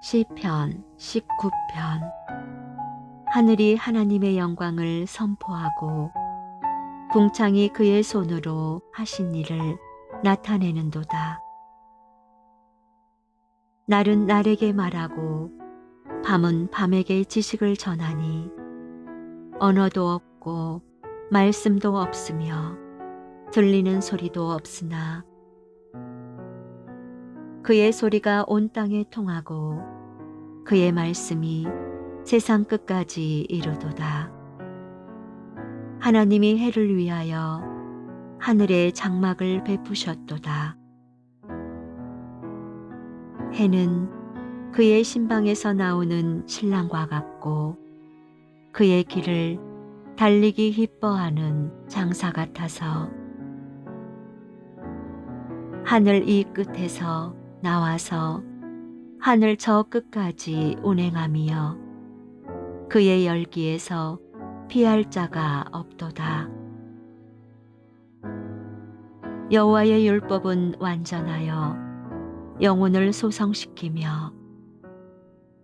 시편 19편 하늘이 하나님의 영광을 선포하고 궁창이 그의 손으로 하신 일을 나타내는도다. 날은 날에게 말하고 밤은 밤에게 지식을 전하니 언어도 없고 말씀도 없으며 들리는 소리도 없으나 그의 소리가 온 땅에 통하고 그의 말씀이 세상 끝까지 이르도다. 하나님이 해를 위하여 하늘에 장막을 베푸셨도다. 해는 그의 신방에서 나오는 신랑과 같고 그의 길을 달리기 기뻐하는 장사 같아서 하늘 이 끝에서 나와서 하늘 저 끝까지 운행하며 그의 열기에서 피할 자가 없도다. 여호와의 율법은 완전하여 영혼을 소성시키며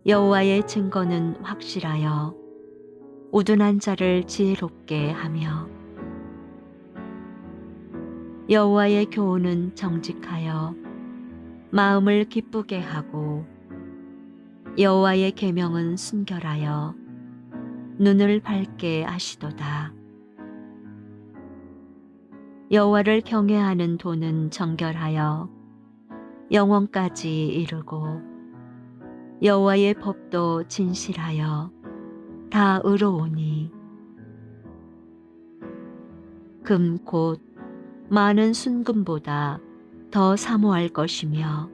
여호와의 증거는 확실하여 우둔한 자를 지혜롭게 하며 여호와의 교훈은 정직하여 마음을 기쁘게 하고 여호와의 계명은 순결하여 눈을 밝게 하시도다. 여호와를 경외하는 도는 정결하여 영원까지 이르고 여호와의 법도 진실하여 다 의로우니 금 곧 많은 순금보다 더 사모할 것이며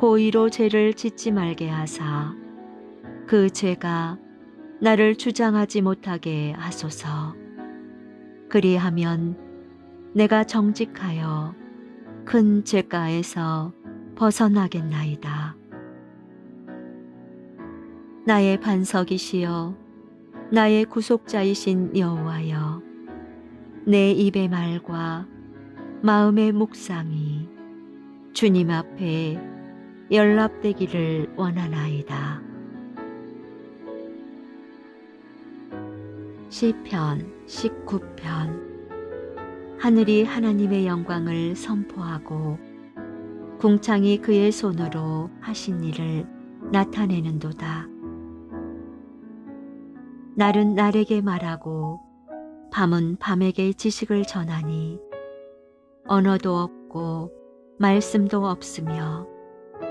고의로 죄를 짓지 말게 하사 그 죄가 나를 주장하지 못하게 하소서. 그리하면 내가 정직하여 큰 죄가에서 벗어나겠나이다. 나의 반석이시여 나의 구속자이신 여호와여 내 입의 말과 마음의 묵상이 주님 앞에 연락되기를 원하나이다. 시편 19편 하늘이 하나님의 영광을 선포하고 궁창이 그의 손으로 하신 일을 나타내는도다. 날은 날에게 말하고 밤은 밤에게 지식을 전하니 언어도 없고 말씀도 없으며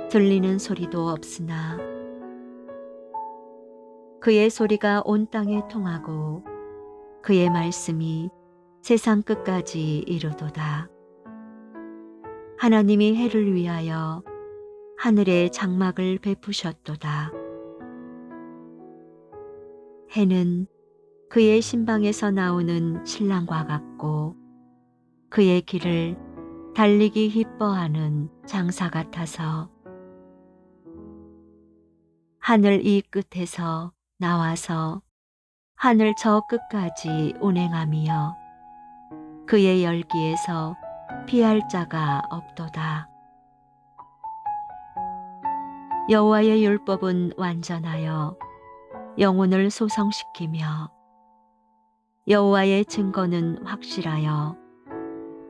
들리는 소리도 없으나 그의 소리가 온 땅에 통하고 그의 말씀이 세상 끝까지 이르도다. 하나님이 해를 위하여 하늘에 장막을 베푸셨도다. 해는 그의 신방에서 나오는 신랑과 같고 그의 길을 달리기 기뻐하는 장사 같아서 하늘 이 끝에서 나와서 하늘 저 끝까지 운행하며 그의 열기에서 피할 자가 없도다. 여호와의 율법은 완전하여 영혼을 소성시키며 여호와의 증거는 확실하여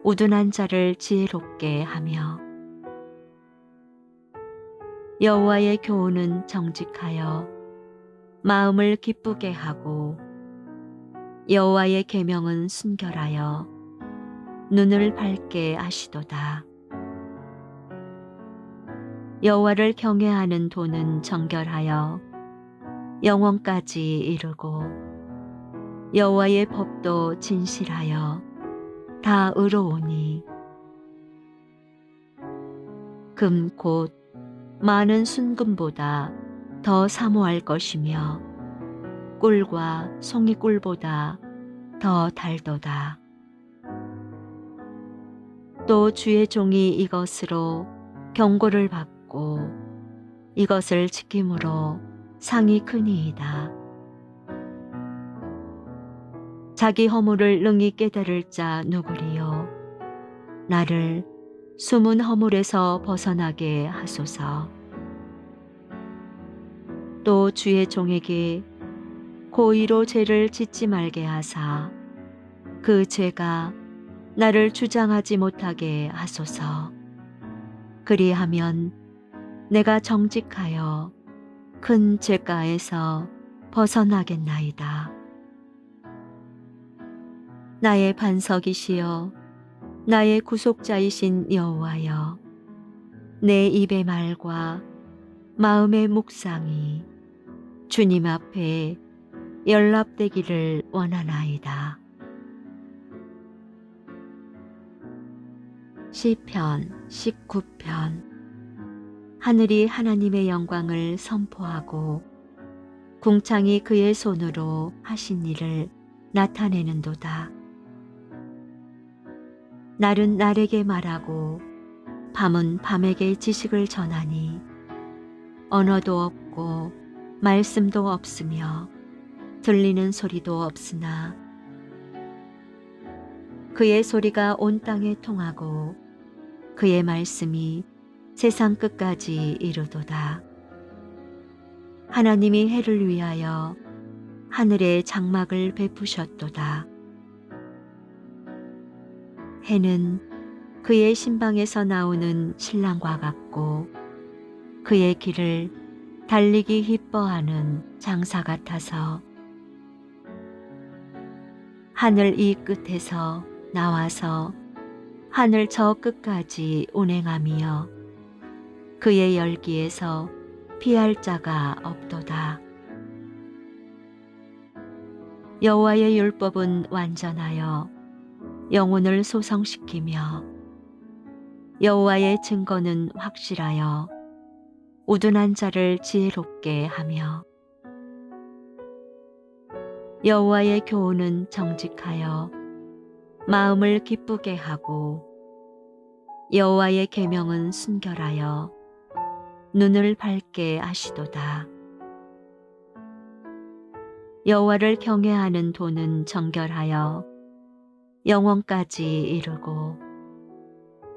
우둔한 자를 지혜롭게 하며 여호와의 교훈은 정직하여 마음을 기쁘게 하고 여호와의 계명은 순결하여 눈을 밝게 하시도다. 여호와를 경외하는 도는 정결하여 영원까지 이르고 여호와의 법도 진실하여 다 의로우니 금곧 많은 순금보다 더 사모할 것이며 꿀과 송이꿀보다 더 달도다. 또 주의 종이 이것으로 경고를 받고 이것을 지킴으로 상이 크니이다. 자기 허물을 능히 깨달을 자 누구리요. 나를 숨은 허물에서 벗어나게 하소서. 또 주의 종에게 고의로 죄를 짓지 말게 하사 그 죄가 나를 주장하지 못하게 하소서. 그리하면 내가 정직하여 큰 죄가에서 벗어나겠나이다. 나의 반석이시여 나의 구속자이신 여호와여 내 입의 말과 마음의 묵상이 주님 앞에 연락되기를 원하나이다. 시편 19편 하늘이 하나님의 영광을 선포하고 궁창이 그의 손으로 하신 일을 나타내는도다. 날은 날에게 말하고 밤은 밤에게 지식을 전하니 언어도 없고 말씀도 없으며 들리는 소리도 없으나 그의 소리가 온 땅에 통하고 그의 말씀이 세상 끝까지 이르도다. 하나님이 해를 위하여 하늘에 장막을 베푸셨도다. 해는 그의 신방에서 나오는 신랑과 같고 그의 길을 달리기 기뻐하는 장사 같아서 하늘 이 끝에서 나와서 하늘 저 끝까지 운행하며 그의 열기에서 피할 자가 없도다. 여호와의 율법은 완전하여 영혼을 소성시키며 여호와의 증거는 확실하여 우둔한 자를 지혜롭게 하며 여호와의 교훈은 정직하여 마음을 기쁘게 하고 여호와의 계명은 순결하여 눈을 밝게 하시도다. 여호와를 경외하는 도는 정결하여 영원까지 이르고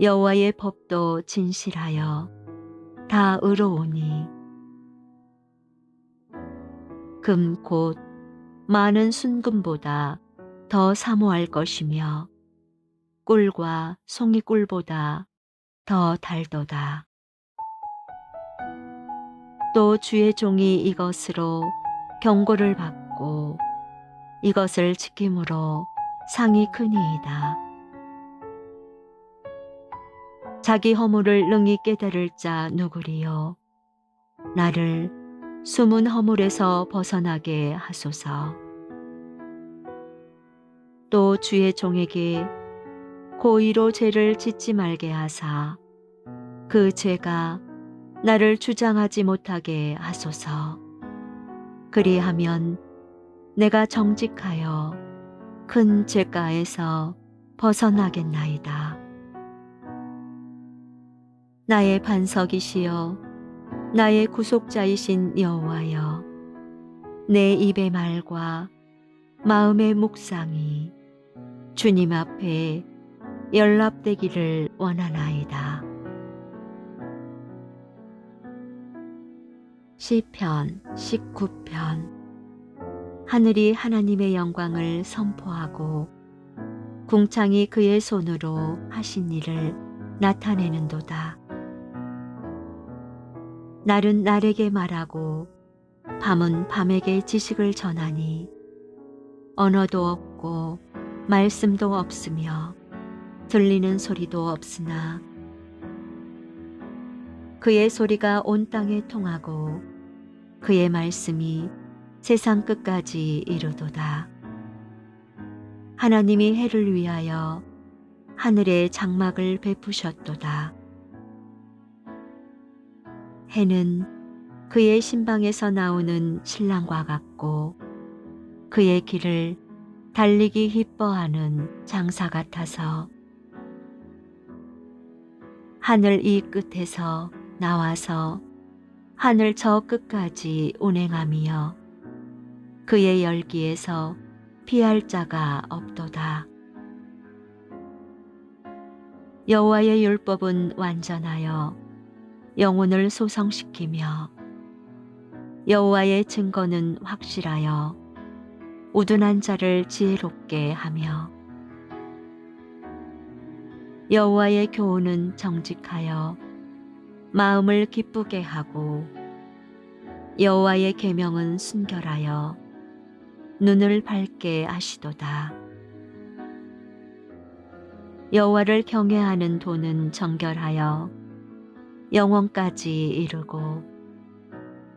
여호와의 법도 진실하여 다 의로우니 금 곧 많은 순금보다 더 사모할 것이며 꿀과 송이 꿀보다 더 달도다. 또 주의 종이 이것으로 경고를 받고 이것을 지킴으로 상이 크니이다. 자기 허물을 능히 깨달을 자 누구리요. 나를 숨은 허물에서 벗어나게 하소서. 또 주의 종에게 고의로 죄를 짓지 말게 하사 그 죄가 나를 주장하지 못하게 하소서. 그리하면 내가 정직하여 큰 죄가에서 벗어나겠나이다. 나의 반석이시여 나의 구속자이신 여호와여 내 입의 말과 마음의 묵상이 주님 앞에 연락되기를 원하나이다. 시편 19편 하늘이 하나님의 영광을 선포하고 궁창이 그의 손으로 하신 일을 나타내는도다. 날은 날에게 말하고 밤은 밤에게 지식을 전하니 언어도 없고 말씀도 없으며 들리는 소리도 없으나 그의 소리가 온 땅에 통하고 그의 말씀이 세상 끝까지 이르도다. 하나님이 해를 위하여 하늘에 장막을 베푸셨도다. 해는 그의 신방에서 나오는 신랑과 같고 그의 길을 달리기 기뻐하는 장사 같아서 하늘 이 끝에서 나와서 하늘 저 끝까지 운행하며 그의 열기에서 피할 자가 없도다. 여호와의 율법은 완전하여 영혼을 소성시키며 여호와의 증거는 확실하여 우둔한 자를 지혜롭게 하며 여호와의 교훈은 정직하여 마음을 기쁘게 하고 여호와의 계명은 순결하여 눈을 밝게 하시도다. 여호와를 경외하는 도는 정결하여 영원까지 이르고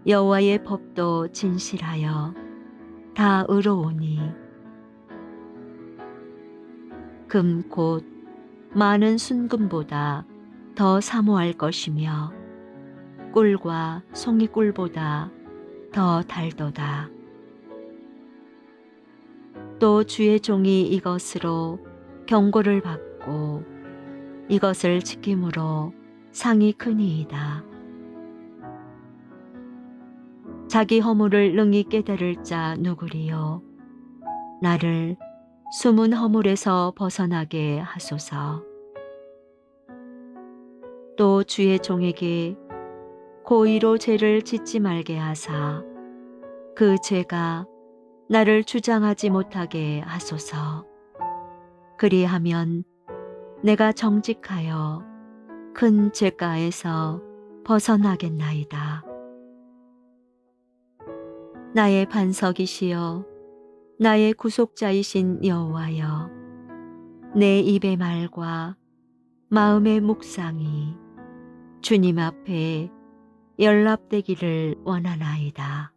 여호와의 법도 진실하여 다 의로우니 금 곧 많은 순금보다 더 사모할 것이며 꿀과 송이꿀보다 더 달도다. 또 주의 종이 이것으로 경고를 받고 이것을 지킴으로 상이 크니이다. 자기 허물을 능히 깨달을 자 누구리요? 나를 숨은 허물에서 벗어나게 하소서. 또 주의 종에게 고의로 죄를 짓지 말게 하사 그 죄가 나를 주장하지 못하게 하소서. 그리하면 내가 정직하여 큰 죄가에서 벗어나겠나이다. 나의 반석이시여 나의 구속자이신 여호와여 내 입의 말과 마음의 묵상이 주님 앞에 연락되기를 원하나이다.